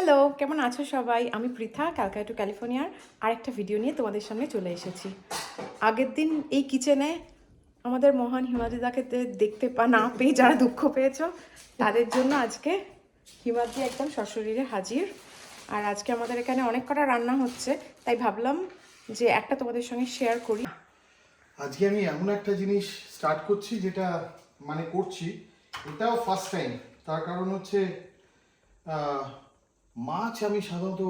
Hello কেমন আছো সবাই? আমি পৃথা ক্যালকাটা টু ক্যালিফোর্নিয়ার আরেকটা ভিডিও নিয়ে তোমাদের সামনে চলে এসেছি। আগের দিন এই কিচেনে আমাদের মহান হিমাদিদাকে দেখতে পা, না পেয়ে যারা দুঃখ পেয়েছ, তাদের জন্য আজকে হিমাদ্রি একদম সশরীরে হাজির। আর আজকে আমাদের এখানে অনেক কটা রান্না হচ্ছে, তাই ভাবলাম যে একটা তোমাদের সঙ্গে শেয়ার করি। আজকে আমি এমন একটা জিনিস স্টার্ট করছি যেটা মানে করছি, এটাও ফার্স্ট টাইম তার কারণ হচ্ছে মাছ আমি সাধারণত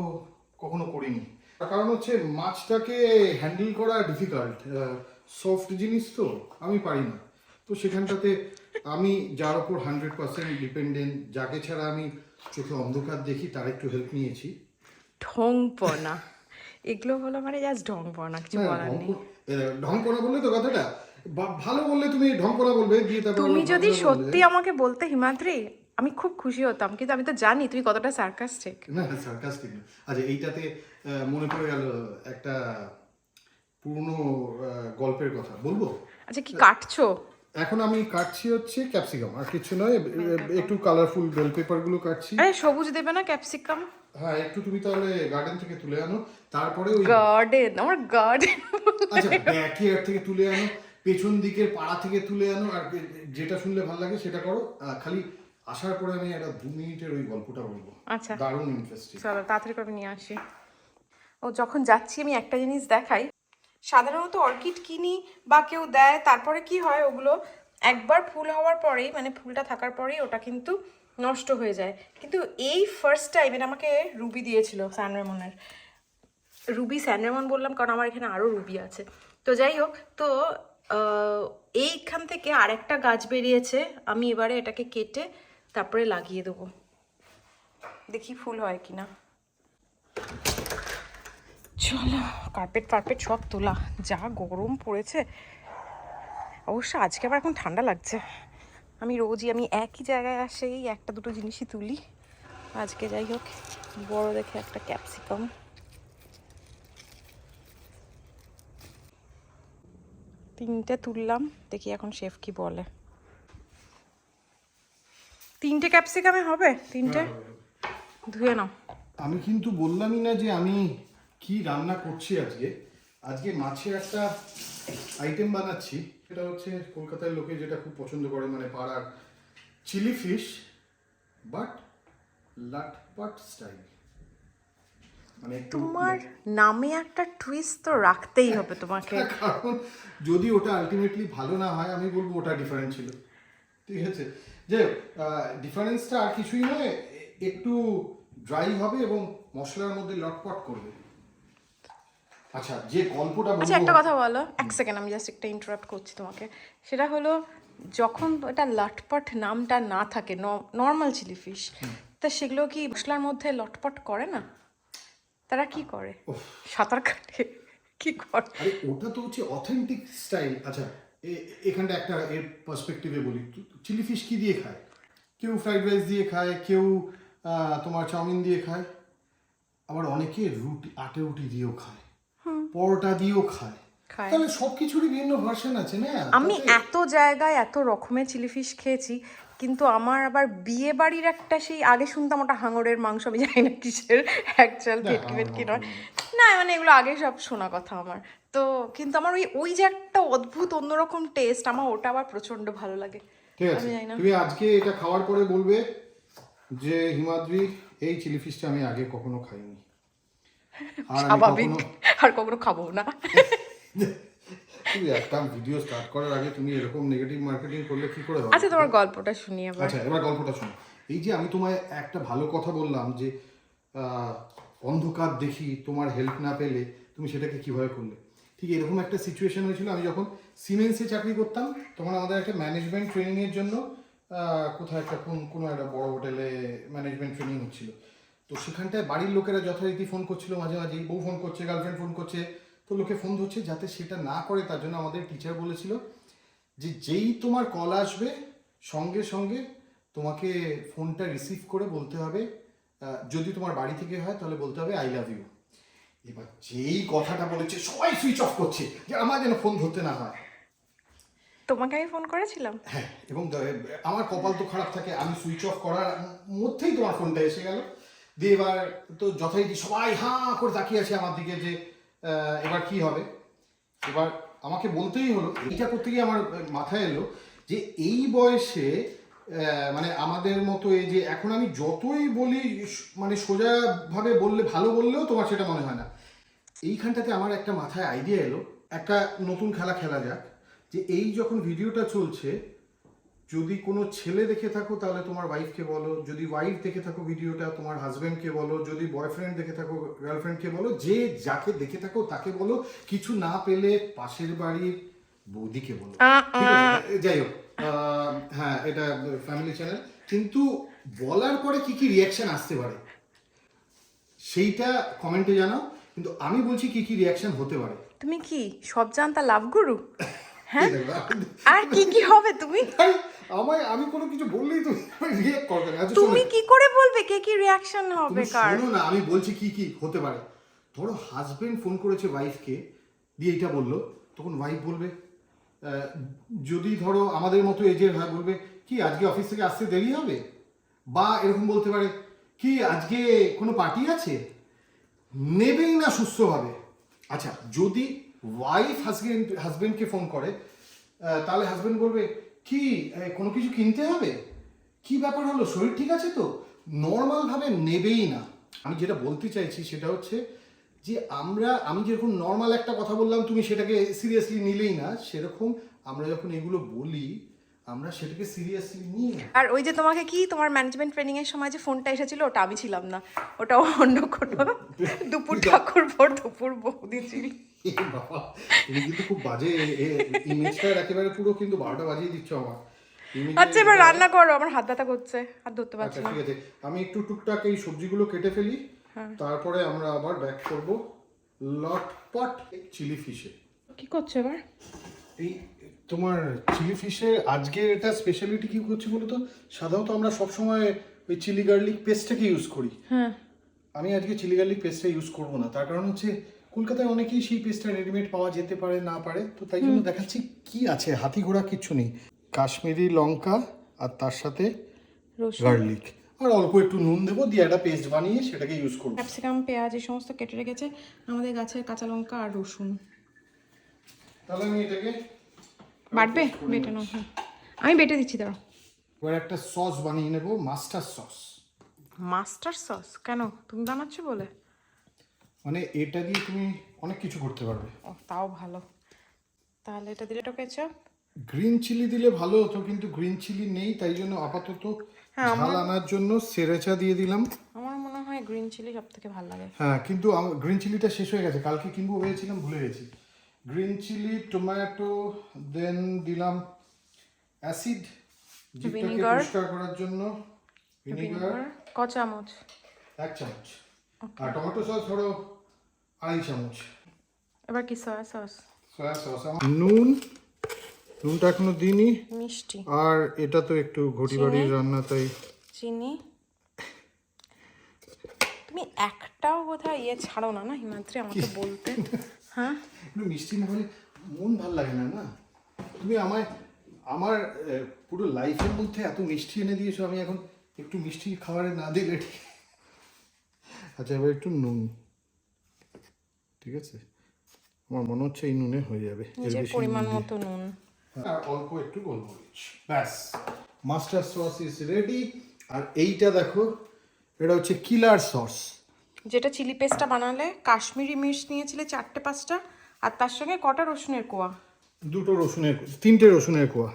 কখনো করিনি। তার কারণ হচ্ছে মাছটাকে হ্যান্ডেল করা ডিফিকাল্ট সফট জিনিস তো আমি পারি না। তো সেখানটাতে আমি যার ওপর হান্ড্রেড পার্সেন্ট ডিপেন্ডেন্ট যাকে ছাড়া আমি চোখে অন্ধকার দেখি তার একটু হেল্প নিয়েছি। ঢংপনা। এগুলো হলো মানে জাস্ট ঢংপনা কিছু না, বলার নেই। ঢং- ঢং বললে তো কথাটা। ভালো বললে তুমি ঢং করা বলবে দিয়ে তারপর তুমি যদি সত্যি আমাকে বলতে হিমাদ্রি আমি খুব খুশি হতাম কিন্তু আমি তো জানি তুমি কতটা সার্কাস্টিক না সার্কাস্টিক না। আচ্ছা এইটাতে মনে পড়ে গেল একটা পুরনো গল্পের কথা। বলব? আচ্ছা কি কাটছো? এখন আমি কাটছি হচ্ছে ক্যাপসিকাম আর কিছু নয় একটু কালারফুল বেল পেপারগুলো কাটছি। আরে সবুজ দেবে না ক্যাপসিকাম হ্যাঁ একটু তুমি তাহলে গার্ডেন থেকে তুলে আনো। তারপরে ওই গার্ডেন আমার গার্ডেন আচ্ছা ব্যাকইয়ার্ড থেকে তুলে আনো পেছন দিকের পাড়া থেকে তুলে আনো আর যেটা শুনলে ভালো লাগে সেটা করো। খালি আসার পরে আমি একটা দু মিনিটের ওই গল্পটা বলব। আচ্ছা। দারুণ ইন্টারেস্টিং চলো তাড়াতাড়ি করে নিয়ে আসি। ও যখন যাচ্ছি আমি একটা জিনিস দেখাই। সাধারণত অর্কিড কিনি বা কেউ দেয় তারপরে কি হয় ওগুলো? একবার ফুল হওয়ার পরেই মানে ফুলটা থাকার পরেই ওটা কিন্তু নষ্ট হয়ে যায়। কিন্তু এই ফার্স্ট টাইম এটা আমাকে রুবি দিয়েছিল স্যানরেমনের রুবি স্যানরেমন বললাম কারণ আমার এখানে আরও রুবি আছে। তো যাই হোক তো এইখান থেকে আরেকটা গাছ বেরিয়েছে। আমি এবারে এটাকে কেটে তারপরে লাগিয়ে দেবো। দেখি ফুল হয় কি না চলো কার্পেট ফার্পেট সব তোলা। যা গরম পড়েছে। অবশ্য আজকে আবার এখন ঠান্ডা লাগছে। আমি রোজই, আমি একই জায়গায় আসেই একটা দুটো জিনিসই তুলি। আজকে যাই হোক, বড় দেখে একটা ক্যাপসিকাম। তিনটে তুললাম, দেখি এখন শেফ কি বলে। তিনটে ক্যাপসিকামে হবে? তিনটে? ধুয়ে নাও। আমি কিন্তু বললামই না যে আমি কি রান্না করছি আজকে। আজকে মাছের একটা আইটেম বানাচ্ছি। সেটা হচ্ছে কলকাতার লোকে যেটা খুব পছন্দ করে মানে পাড়ার চিলি ফিশ বাট লাটপাট স্টাইল মানে তোমার নামে একটা টুইস্ট তো রাখতেই হবে তোমাকে। কারণ যদি ওটা আলটিমেটলি ভালো না হয় আমি বলব ওটা ডিফারেন্ট ছিল। ঠিক আছে? যে ডিফারেন্সটা আর কিছুই নয় একটু ড্রাই হবে এবং মশলার মধ্যে লটপট করবে। আচ্ছা যে গল্পটা আচ্ছা একটা কথা বলো। এক সেকেন্ড আমি জাস্ট একটা ইন্টারাপ্ট করছি তোমাকে। সেটা হলো যখন এটা লটপট নামটা না থাকে নর্মাল চিলি ফিশ তা সেগুলো কি মশলার মধ্যে লটপট করে না? তারা কি করে? সাঁতার কাটে? কি করে? ওটা তো হচ্ছে অথেন্টিক স্টাইল আচ্ছা এখানটা একটা এর পার্সপেক্টিভে বলি। চিলি ফিশ কী দিয়ে খায়? কেউ ফ্রাইড রাইস দিয়ে খায় কেউ তোমার চাউমিন দিয়ে খায় আবার অনেকে রুটি আটে রুটি দিয়েও খায় পরোটা দিয়েও খায়। তাহলে সব কিছুরই বিভিন্ন ভার্সন আছে না? আমি এত জায়গায় এত রকমের চিলি ফিশ খেয়েছি কিন্তু আমার আবার বিয়ে বাড়ির একটা সেই আগে শুনতাম ওটা হাঙরের মাংস আমি জানি না কিসের অ্যাকচুয়াল ভেটকি ভেটকি নয়। না মানে এগুলো আগে সব শোনা কথা আমার। তো কিন্তু আমার ওই ওই যে একটা অদ্ভুত অন্যরকম টেস্ট আমার ওটা আবার প্রচণ্ড ভালো লাগে। ঠিক আছে আমি তুমি আজকে এটা খাওয়ার পরে বলবে যে হিমাদ্রি এই চিলি ফিশটা আমি আগে কখনো খাইনি। আর স্বাভাবিক কখনো আর কখনো খাব না। তুমি একটা ভিডিও স্টার্ট করার আগে তুমি এরকম নেগেটিভ মার্কেটিং করলে কি করে হবে? আচ্ছা তোমার গল্পটা শুনি এবার। আচ্ছা এবার গল্পটা শোনো। এই যে আমি তোমায় একটা ভালো কথা বললাম যে অন্ধকার দেখি তোমার হেল্প না পেলে তুমি সেটাকে কীভাবে করলে? ঠিক এরকম একটা সিচুয়েশন হয়েছিল আমি যখন সিমেন্সে চাকরি করতাম তখন আমাদের একটা ম্যানেজমেন্ট ট্রেনিংয়ের জন্য কোথাও একটা কোন কোনো একটা বড় হোটেলে ম্যানেজমেন্ট ট্রেনিং হচ্ছিল। তো সেখানটায় বাড়ির লোকেরা যথারীতি ফোন করছিল মাঝে মাঝে বউ ফোন করছে গার্লফ্রেন্ড ফোন করছে তো লোকে ফোন ধরছে যাতে সেটা না করে তার জন্য আমাদের টিচার বলেছিল যে যেই তোমার কল আসবে সঙ্গে সঙ্গে তোমাকে ফোনটা রিসিভ করে বলতে হবে যদি তোমার বাড়ি থেকে হয় তাহলে বলতে হবে আই লাভ ইউ এবার যেই কথাটা বলেছে সবাই সুইচ অফ করছে যে আমার যেন ফোন ধরতে না হয়। তোমাকে আমি ফোন করেছিলাম? হ্যাঁ এবং আমার কপাল তো খারাপ থাকে আমি সুইচ অফ করার মধ্যেই তোমার ফোনটা এসে গেল। দিয়ে এবার তো যথারীতি সবাই হাঁ করে তাকিয়ে আছে আমার দিকে যে এবার কি হবে? এবার আমাকে বলতেই হলো, এটা করতে গিয়ে আমার মাথায় এলো যে এই বয়সে মানে আমাদের মতো এই যে এখন আমি যতই বলি মানে সোজাভাবে বললে, ভালো বললেও তোমার সেটা মনে হয় না। এইখানটাতে আমার একটা মাথায় আইডিয়া এলো, একটা নতুন খেলা খেলা যাক, যে এই যখন ভিডিওটা চলছে যদি কোনো ছেলে দেখে থাকো তাহলে তোমার ওয়াইফকে বলো। যদি ওয়াইফ দেখে থাকো ভিডিওটা তোমার হাজবেন্ডকে বলো। যদি বয়ফ্রেন্ড দেখে থাকো গার্লফ্রেন্ডকে বলো। যে যাকে দেখে থাকো তাকে বলো। কিছু না পেলে পাশের বাড়ির বৌদিকে বলো। যাই হোক হ্যাঁ এটা ফ্যামিলি চ্যানেল কিন্তু বলার পরে কি কি রিয়াকশন আসতে পারে? সেইটা কমেন্টে জানাও। কিন্তু আমি বলছি কি কি রিয়াকশন হতে পারে। তুমি কি সব জানতা লাভ গুরু? হ্যাঁ? আর কি কি হবে তুমি? আমায় আমি কোনো কিছু বললেই তুমি রিয়াক্ট করবে না। আচ্ছা, তুমি কি করে বলবে কে কি রিয়াকশন হবে কার? শোনো না আমি বলছি কি কি হতে পারে। ধরো হাজবেন্ড ফোন করেছে ওয়াইফকে দিয়ে এটা বলল তখন ওয়াইফ বলবে যদি ধরো আমাদের মতো এজের হয় বলবে কি আজকে অফিস থেকে আসতে দেরি হবে? বা এরকম বলতে পারে কি আজকে কোনো পার্টি আছে? নেবেই না সুস্থভাবে। আচ্ছা যদি ওয়াইফ হাজবেন্ড হাজবেন্ডকে ফোন করে তাহলে হাজবেন্ড বলবে কি কোনো কিছু কিনতে হবে? কি ব্যাপার হলো? শরীর ঠিক আছে তো? নর্মালভাবে নেবেই না। আমি যেটা বলতে চাইছি সেটা হচ্ছে যে আমরা আমি যেরকম নর্মাল একটা কথা বললাম তুমি সেটাকে সিরিয়াসলি নিলেই না সেরকম আমরা যখন এগুলো বলি আমরা সেটাকে সিরিয়াসলি নিই আর ওই যে তোমাকে কি তোমার ম্যানেজমেন্ট ট্রেনিং এর সময় যে ফোনটা এসেছিল ওটা আমি ছিলাম না। ওটা অন্য কোনো দুপুর ঠাকুর পর দুপুর বৌদি ছিল। বাবা তুমি কিন্তু খুব বাজে ইমেজটা একেবারে পুরো কিন্তু বারোটা বাজিয়ে দিচ্ছ আমার। আচ্ছা এবার রান্না করো আমার হাত ব্যথা করছে হাত ধরতে পারছি আচ্ছা না। ঠিক আছে আমি একটু টুকটাক এই সবজিগুলো কেটে ফেলি তারপরে আমরা আবার ব্যাক করব লটপট চিলি ফিশে কি করছ এবার? এই তোমার চিলি ফিশে আজকে এটা স্পেশালিটি কি করছি বলো তো? সাধারণত আমরা সবসময় ওই চিলি গার্লিক পেস্টটাকে ইউজ করি। হ্যাঁ। আমি আজকে চিলি গার্লিক পেস্টটা ইউজ করব না তার কারণ হচ্ছে কলকাতায় অনেকেই সেই পেস্টটা রেডিমেড পাওয়া যেতে পারে না পারে তো তাই জন্য দেখাচ্ছি কি আছে। হাতি ঘোড়া কিচ্ছু নেই। কাশ্মীরি লঙ্কা আর তার সাথে গার্লিক। আর অল্প একটু নুন দেবো দিয়ে একটা পেস্ট বানিয়ে সেটাকে ইউজ করব। ক্যাপসিকাম পেঁয়াজ এই সমস্ত কেটে রেখেছে আমাদের গাছের কাঁচা লঙ্কা আর রসুন। তাহলে আমি এটাকে বাটবে? বেটে নাও হ্যাঁ। আমি বেটে দিচ্ছি দাঁড়াও। এবার একটা সস বানিয়ে নেব মাস্টার সস মাস্টার সস কেন? তুমি বানাচ্ছ বলে? মানে এটা দিয়ে তুমি অনেক কিছু করতে পারবে। ও তাও ভালো। তাহলে এটা দিলে কেচাপ গ্রিন চিলি দিলে ভালো হতো কিন্তু গ্রিন চিলি নেই তাই জন্য আপাতত ঝাল আনার জন্য সেরেচা দিয়ে দিলাম। আমার মনে হয় গ্রিন চিলি সব থেকে ভালো লাগে। হ্যাঁ কিন্তু গ্রিন চিলিটা শেষ হয়ে গেছে কালকে কিনবো ভেবেছিলাম ভুলে গেছি। গ্রিন চিলি টমেটো দেন দিলাম অ্যাসিড. পরিষ্কার করার জন্য ভিনিগার ক চামচ? এক চামচ। আর টমেটো সস ধরো আড়াই চামচ। এবার কি সয়া সস? সয়া সস নুন নুনটা এখনও দিইনি। মিষ্টি। আর এটা তো একটু ঘটি বাড়ির রান্না তাই। চিনি। তুমি একটাও বোধহয় ইয়ে ছাড়ো না না হিমাদ্রি আমাকে বলতে? হ্যাঁ? একটু মিষ্টি না হলে মন ভালো লাগে না না? তুমি আমায় আমার পুরো লাইফের মধ্যে এত মিষ্টি এনে দিয়েছ আমি এখন একটু মিষ্টি খাবারে না দিলে ঠিক। আচ্ছা এবার একটু নুন। ঠিক আছে? আমার মনে হচ্ছে এই নুনে হয়ে যাবে। পরিমাণ মতো নুন। আর অল্প একটু গোলমরিচ। ব্যাস মাস্টার সস ইজ রেডি আর এইটা দেখো এটা হচ্ছে কিলার সস যেটা চিলি পেস্টটা বানালে কাশ্মীরি মির্চ নিয়েছিলে চারটে পাঁচটা আর তার সঙ্গে কটা রসুনের কোয়া? দুটো রসুনের তিনটে রসুনের কোয়া।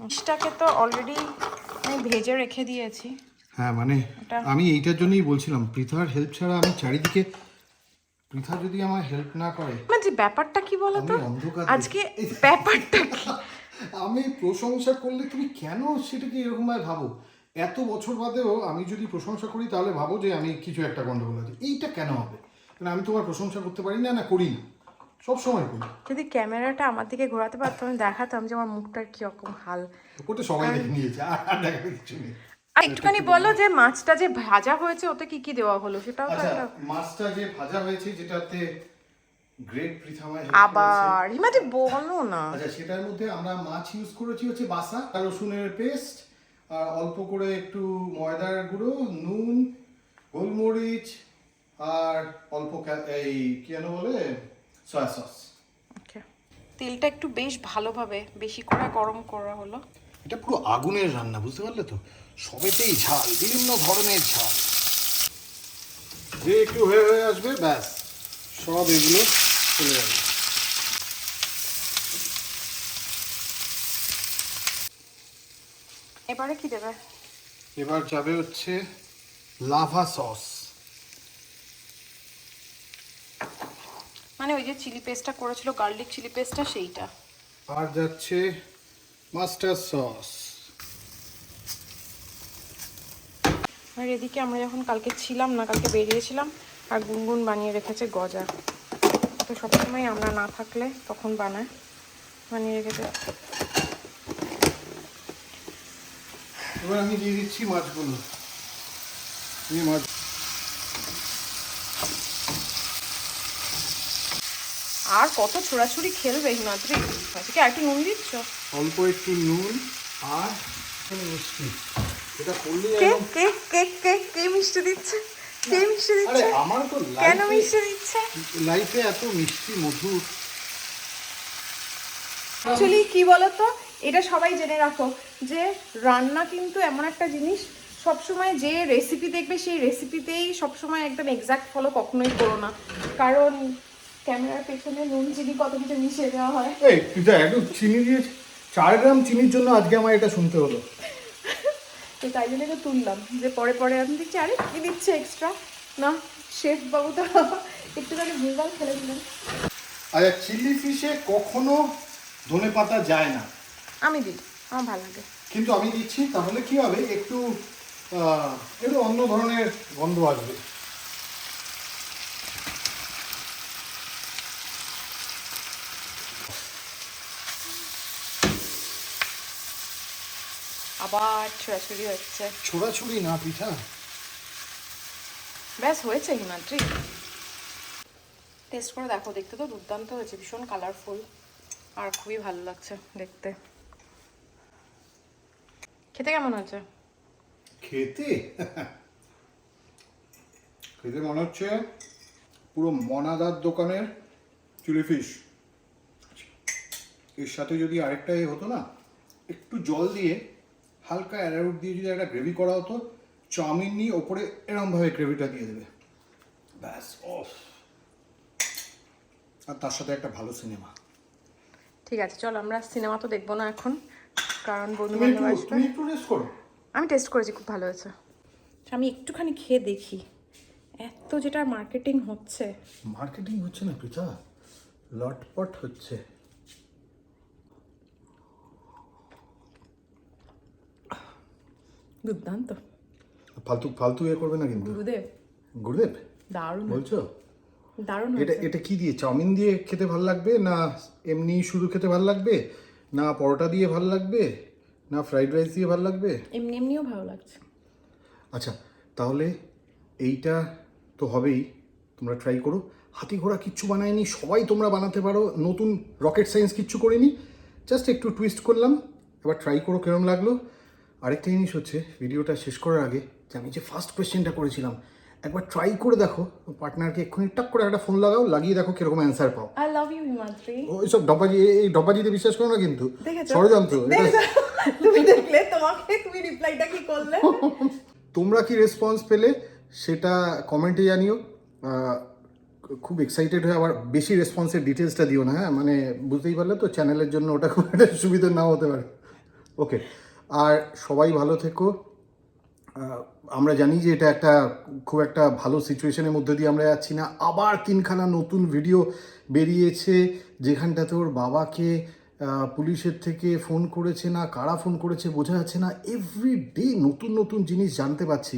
মিষ্টাকে তো অলরেডি আমি ভেজে রেখে দিয়েছি। হ্যাঁ মানে আমি এইটার জন্যই বলছিলাম পৃথার হেল্প ছাড়া আমি চারিদিকে পৃথা যদি আমার হেল্প না করে মানে ব্যাপারটা কি বলো তো? আজকে ব্যাপারটা কি? আমি প্রশংসা করলে তুমি কেন সেটাকে এরকম ভাবে ভাবো? এত বছর বাদেও আমি যদি প্রশংসা করি তাহলে ভাবো যে আমি কিছু একটা গন্ডগোল আছে। এইটা কেন হবে? কারণ আমি তোমার প্রশংসা করতে পারি না না করি না? সব সময় করি। যদি ক্যামেরাটা আমার দিকে ঘোরাতে পারতাম আমি দেখাতাম যে আমার মুখটার কি রকম হাল। ওটা সবাই দেখে নিয়েছে আর দেখার কিছু নেই। আর একটুখানি বলো যে মাছটা যে ভাজা হয়েছে ওতে কি কি দেওয়া হলো? সেটাও তো আচ্ছা একটা মাছটা যে ভাজা হয়েছে যেটাতে গ্রেট পৃথামায় আবার হিমাদি বলো না। আচ্ছা সেটার মধ্যে আমরা মাছ ইউজ করেছি হচ্ছে বাসা আর রসুনের পেস্ট আর অল্প করে একটু ময়দার গুঁড়ো নুন গোলমরিচ গোলমরিচ আর অল্প এই কি যেন বলে? Soya sauce. তেলটা একটু বেশ ভালোভাবে বেশি করে গরম করা হলো। এটা পুরো আগুনের রান্না বুঝতে পারলে তো? সবেতেই ঝাল বিভিন্ন ধরনের ঝাল। যে একটু হয়ে হয়ে আসবে ব্যাস সব এগুলো চলে যাবে। এবারে কি দেবে? এবার যাবে হচ্ছে লাভা সস। মানে ওই যে চিলি পেস্টটা করেছিল গার্লিক চিলি পেস্টটা সেইটা। আর যাচ্ছে মাস্টার সস আর এদিকে আমরা যখন কালকে ছিলাম না কালকে বেরিয়েছিলাম আর গুনগুন বানিয়ে রেখেছে গজা। তো সবসময় আমরা না থাকলে তখন বানায় বানিয়ে রেখেছে। এবার আমি দিয়ে দিচ্ছি মাছগুলো। এই মাছ আর কত ছোড়াছুড়ি খেলবে হিমাদ্রি? আজকে আর একটু নুন দিচ্ছ? অল্প একটু নুন আর মিষ্টি। এটা করলে কে একদম কে কে কে কে মিষ্টি দিচ্ছে? কে মিষ্টি আরে দিচ্ছে আমার তো কেন মিষ্টি দিচ্ছে? লাইফে এত মিষ্টি মধুর অ্যাকচুয়ালি কি বলতো? এটা সবাই জেনে রাখো যে রান্না কিন্তু এমন একটা জিনিস সবসময় যে রেসিপি দেখবে সেই রেসিপিতেই সবসময় একদম এক্সাক্ট ফলো কখনোই করো না। কারণ ক্যামেরার পেছনে নুন চিনি কত কিছু মিশিয়ে দেওয়া হয়। এই একটু চিনি দিয়েছে চার গ্রাম চিনির জন্য আজকে আমার এটা শুনতে হলো। তো তাই জন্য তো তুললাম যে পরে পরে আমি দেখছি আরে কি দিচ্ছে এক্সট্রা না শেফ বাবু তো একটুখানি ভুলভাল খেলে দিলেন আচ্ছা চিলি ফিশে কখনো ধনে পাতা যায় না? আমি দিই আমার ভালো লাগে। কিন্তু আমি দিচ্ছি তাহলে কি হবে? একটু একটু অন্য ধরনের গন্ধ আসবে। আবার ছোড়াছুড়ি হচ্ছে। ছোড়াছুড়ি না পিঠা? ব্যাস হয়েছে হিমাদ্রি। টেস্ট করে দেখো দেখতে তো দুর্দান্ত হয়েছে ভীষণ কালারফুল আর খুবই ভালো লাগছে দেখতে। খেতে কেমন হয়েছে? খেতে? খেতে মনে হচ্ছে পুরো মনাদার দোকানের চিলি ফিশ এর সাথে যদি আরেকটা এ হতো না একটু জল দিয়ে হালকা অ্যারারুট দিয়ে যদি একটা গ্রেভি করা হতো চাউমিন নিয়ে ওপরে এরমভাবে গ্রেভিটা দিয়ে দেবে। ব্যাস। অফ আর তার সাথে একটা ভালো সিনেমা। ঠিক আছে চল আমরা সিনেমা তো দেখব না এখন কারণ বন্ধু বান্ধব আসবে আমি টেস্ট করেছি খুব ভালো হয়েছে। আমি একটুখানি খেয়ে দেখি। এত যেটা মার্কেটিং হচ্ছে। মার্কেটিং হচ্ছে না পিতা লটপট হচ্ছে। দুর্দান্ত। ফালতু ফালতু ইয়ে করবে না কিন্তু? গুরুদেব। গুরুদেব? দারুণ। বলছো? দারুণ এটা এটা কি দিয়ে? চাউমিন দিয়ে খেতে ভালো লাগবে না এমনি শুধু খেতে ভালো লাগবে? না পরোটা দিয়ে ভালো লাগবে? না ফ্রাইড রাইস দিয়ে ভালো লাগবে? এমনি এমনিও ভালো লাগছে। আচ্ছা তাহলে এইটা তো হবেই। তোমরা ট্রাই করো। হাতি ঘোড়া কিচ্ছু বানায়নি। সবাই তোমরা বানাতে পারো। নতুন রকেট সায়েন্স কিচ্ছু করিনি। জাস্ট একটু টুইস্ট করলাম। এবার ট্রাই করো কেরম লাগল। আরেকটা জিনিস হচ্ছে ভিডিওটা শেষ করার আগে যে আমি যে ফার্স্ট কোয়েশ্চেনটা করেছিলাম একবার ট্রাই করে দেখো পার্টনারকে এক্ষুনি টাক করে একটা ফোন লাগাও লাগিয়ে দেখো কীরকম অ্যান্সার পাও। I love you Himadri. ওইসব ডব্বাজি এই ডব্বাজিতে বিশ্বাস করো না কিন্তু? ষড়যন্ত্র তুমি দেখলে তোমাকে তুমি রিপ্লাইটা কি করলে? তোমরা কি রেসপন্স পেলে সেটা কমেন্টে জানিও। খুব এক্সাইটেড হয়ে আবার বেশি রেসপন্সের ডিটেলসটা দিও না হ্যাঁ? মানে বুঝতেই পারলে তো চ্যানেলের জন্য ওটা খুব একটা সুবিধা নাও হতে পারে। ওকে আর সবাই ভালো থেকো। আমরা জানি যে এটা একটা খুব একটা ভালো সিচুয়েশনের মধ্যে দিয়ে আমরা যাচ্ছি না। আবার তিনখানা নতুন ভিডিও বেরিয়েছে যেখানটাতে ওর বাবাকে পুলিশের থেকে ফোন করেছে না, কারা ফোন করেছে বোঝা যাচ্ছে না। এভরি ডে নতুন নতুন জিনিস জানতে পারছি।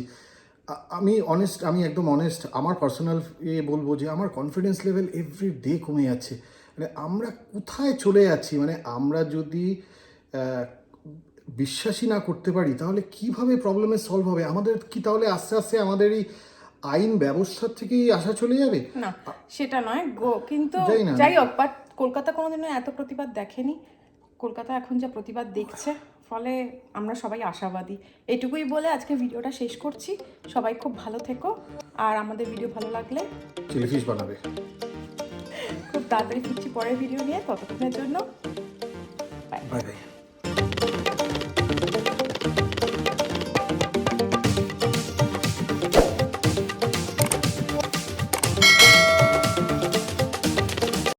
আমি অনেস্ট আমি একদম অনেস্ট আমার পার্সোনাল এ বলব যে আমার কনফিডেন্স লেভেল এভরি ডে কমে যাচ্ছে। মানে আমরা কোথায় চলে যাচ্ছি? মানে আমরা যদি বিশ্বাসই না করতে পারি তাহলে কীভাবে প্রবলেমের সলভ হবে? আমাদের কি তাহলে আস্তে আস্তে আমাদের এই আইন ব্যবস্থার থেকেই আশা চলে যাবে? না সেটা নয় গো কিন্তু যাই হোক বাট কলকাতা কোনোদিনও এত প্রতিবাদ দেখেনি। কলকাতা এখন যা প্রতিবাদ দেখছে ফলে আমরা সবাই আশাবাদী। এটুকুই বলে আজকে ভিডিওটা শেষ করছি। সবাই খুব ভালো থেকো আর আমাদের ভিডিও ভালো লাগলে চিলি ফিশ বানাবে। খুব তাড়াতাড়ি ফিরছি পরের ভিডিও নিয়ে ততক্ষণের জন্য। Bye bye